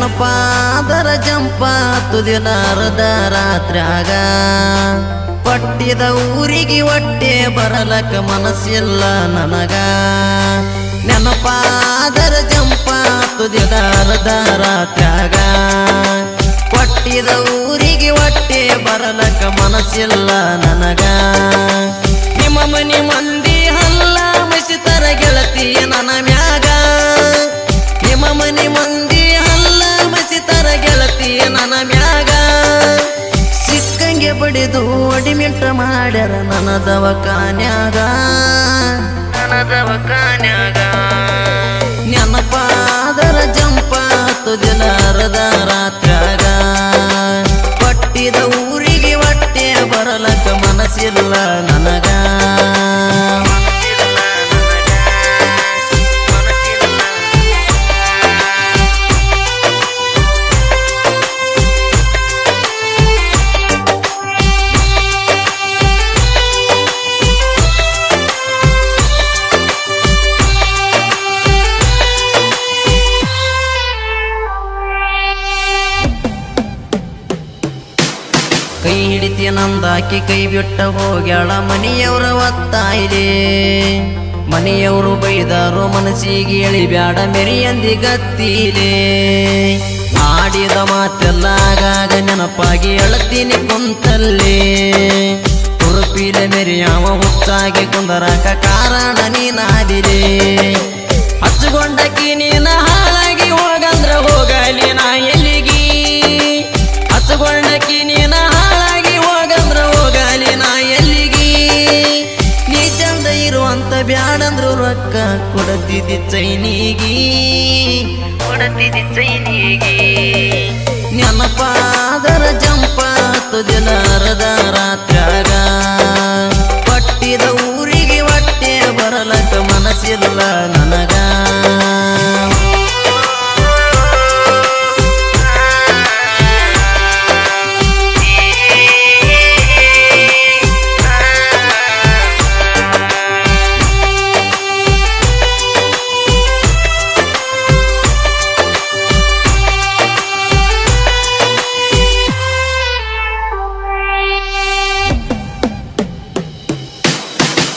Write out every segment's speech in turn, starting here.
ಹತ್ತು ಜಂಪ ಅರ್ಧ ರಾತ್ರ್ಯಾಗ. ಪಟ್ಟಿದ ಊರಿಗೆ ಒಟ್ಟೆ ಬರಲಕ ಮನಸ್ಸಿಲ್ಲ ನನಗ. ನೆನಪಾದರ ಜಂಪ ಹತ್ತು ದಿನ ಅರ್ಧ ರಾತ್ರ್ಯಾಗ. ಪಟ್ಟಿದ ಊರಿಗೆ ಒಟ್ಟೆ ಬರಲಕ ಮನಸ್ಸಿಲ್ಲ ನನಗ. ನಿಮ್ಮ ಮನಿ ಮಂದಿ ಅಡಿಮಿಂಟ ಮಾಡ್ಯಾರ ನನ್ನ ದವಕಾನ್ಯಾಗ ನನ್ನ ದವಕಾನ್ಯಾಗ ನೆನಪಾದರ ಜಂಪ ತುದಿಲ ಅರ್ಧ ರಾತ್ರ್ಯಾಗ. ಪಟ್ಟಿದ ಊರಿಗೆ ಹೊಟ್ಟೆ ಬರಲಕ್ಕ ಮನಸ್ಸಿಲ್ಲ ನನಗ. ಕೈ ಹಿಡಿತಿ ನಂದಾಕಿ ಕೈ ಬಿಟ್ಟ ಹೋಗ್ಯಾಳ ಮನೆಯವರ ಒತ್ತಾಯಿದೆ ಮನೆಯವರು ಬೈದಾರು ಮನಸ್ಸಿಗೆ ಎಳಿಬ್ಯಾಡ ಮೆರಿಯಂದಿ ಗತ್ತಿಲೆ. ಆಡಿದ ಮಾತೆಲ್ಲ ಆಗಾಗ ನೆನಪಾಗಿ ಎಳತೀನಿ ಕುಂತಲ್ಲಿ. ತುರುಪಿಲೆ ಮೆರಿಯಾವ ಹುಚ್ಚಾಗಿ ಕುಂದರಾಕ ಕಾರಣ ನೀನಾದಿರೆ ಹಚ್ಚುಗೊಂಡಕ್ಕಿ ನೀನ ಹಾಳಾಗಿ ಚೈನಿಗಿ ಕೊಡತಿದಿ ಚೈನಿಗಿ ನೆನಪಾದರ ಜಂಪ ತುದಿಲ ಅರ್ಧ ರಾತ್ರ್ಯಾಗ. ಪಟ್ಟಿದ ಊರಿಗೆ ಹೊಟ್ಟೆ ಬರಲಕ್ಕ ಮನಸ್ಸಿಲ್ಲ ನನಗ.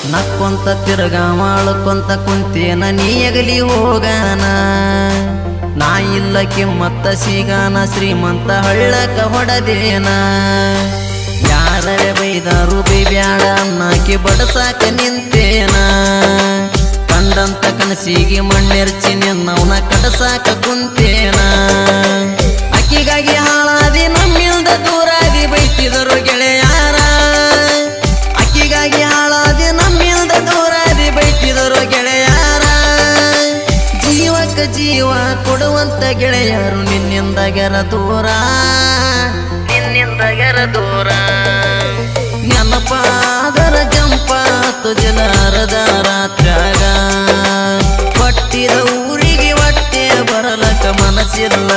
ನಕ್ಕೊಂತ ತಿರ್ಗ ಮಾಡ್ಕೊಂತ ಕುಂತೇನ ನೀಯಗಲಿ ಹೋಗಾನ? ನಾ ಇಲ್ಲ ಕಿಮ್ಮತ್ತ ಸಿಗಾನ, ಶ್ರೀಮಂತ ಹಳ್ಳಕ ಹೊಡದೇನ? ಯಾರೇ ಬೈದಾರು ಬೇಬ್ಯಾಡ, ಅನ್ನಾಕಿ ಬಡಸಾಕ ನಿಂತೇನ? ಕಂಡಂತ ಕನಸಿಗೆ ಮಣ್ಣೆರ್ಚಿ ನಿನ್ನವನ ಕಡಸಾಕ ಕುಂತೇನ? ಅಕ್ಕಿಗಾಗಿ ಹಾಳಾದಿ ಗೆರ ದೂರ. ನಿನ್ನಿಂದ ಗೆರ ದೂರ. ನೆನಪಾದರ ಜಂಪಾತು ಜನಾರದ ರಾತ್ರಾಗ ಪಟ್ಟಿದ ಊರಿಗೆ ಒಟ್ಟೆ ಬರಲಕ ಮನಸ್ಸಿಲ್ಲ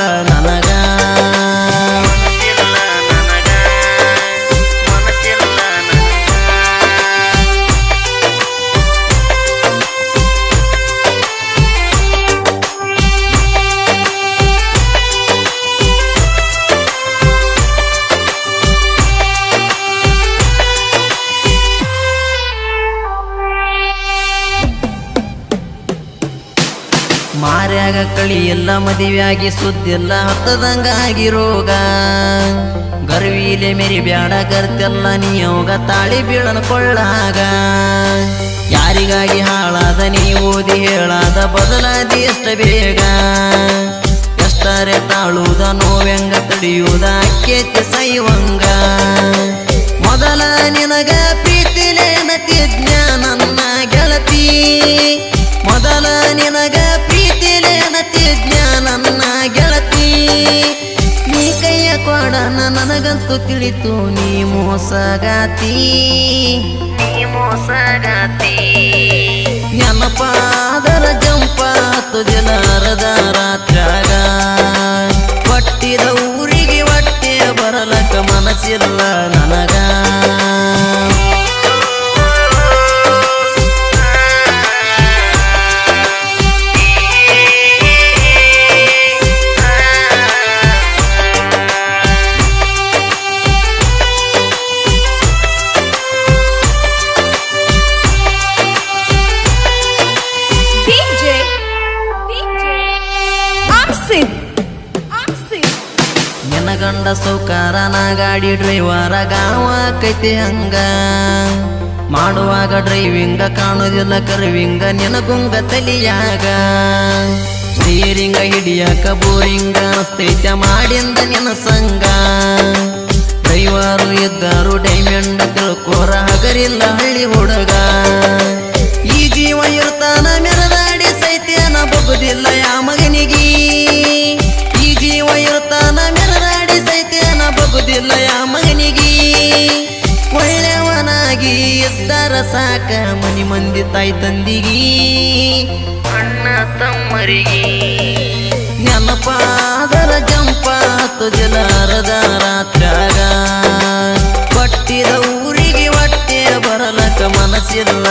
ಮಾರ್ಯಾಗ ಕಳಿ ಎಲ್ಲ ಮದುವೆಯಾಗಿ ಸುದ್ದಿಲ್ಲ ಹತ್ತದಂಗಾಗಿ ರೋಗ. ಗರ್ವೀಲೆ ಮೇರಿ ಬ್ಯಾಡ ಕರ್ತೆಲ್ಲ ನೀಯೋಗ, ತಾಳಿ ಬೀಳನ್ಕೊಳ್ಳಾಗ ಯಾರಿಗಾಗಿ ಹಾಳಾದ ನೀ ಓದಿ ಹೇಳಾದ ಬದಲಾದಿ ಎಷ್ಟ ಬೇಗ. ಎಷ್ಟರೆ ತಾಳುವುದ ನೋವೆಂಗ ತಡಿಯುವುದ ಅಕ್ಕೇತಿ ಸೈವಂಗ. ಮೊದಲ ನಿನಗ ನನಗಂತೂ ತಿಳಿತು ನೀ ಮೋಸಗಾತಿ. ಗಂಡ ಸೌಕಾರ ನಾ ಗಾಡಿ ಡ್ರೈವರ ಗಾವ ಕೈತೆ ಹಂಗ. ಮಾಡುವಾಗ ಡ್ರೈವಿಂಗ ಕಾಣುದಿಲ್ಲ ಕರ್ವಿಂಗ ನಿನಗುಂಗ ತಲಿಯಾಗ. ಸ್ಟೀರಿಂಗ ಹಿಡಿಯಕ ಬೋರಿಂಗ ಅಸ್ತೈತ್ಯ ಮಾಡಿಂದ ನಿನ್ನ ಸಂಗ. ಡ್ರೈವರು ಇದ್ದರು ಡೈಮಂಡ್ ತಿಳ್ಕೋರ ಹಗರಿಲ್ಲ ಹಳ್ಳಿ ಹುಡುಗ. ಈ ಜೀವ ಇರ್ತಾನ ಮೆರದಾಡಿ ಸೈತ್ಯನ ಬಗುದಿಲ್ಲ ಸಾಕ ಮನಿ ಮಂದಿ ತಾಯಿ ತಂದಿಗಿ. ಅಣ್ಣ ತಮ್ಮರಿಗೆ ನೆನಪಾದರ ಜಂಪ ಜನಾರದ ರಾತ್ರಾಗ ಪಟ್ಟಿದ ಊರಿಗೆ ಹೊಟ್ಟೆ ಬರಲಕ ಮನಸ್ಸಿಲ್ಲ.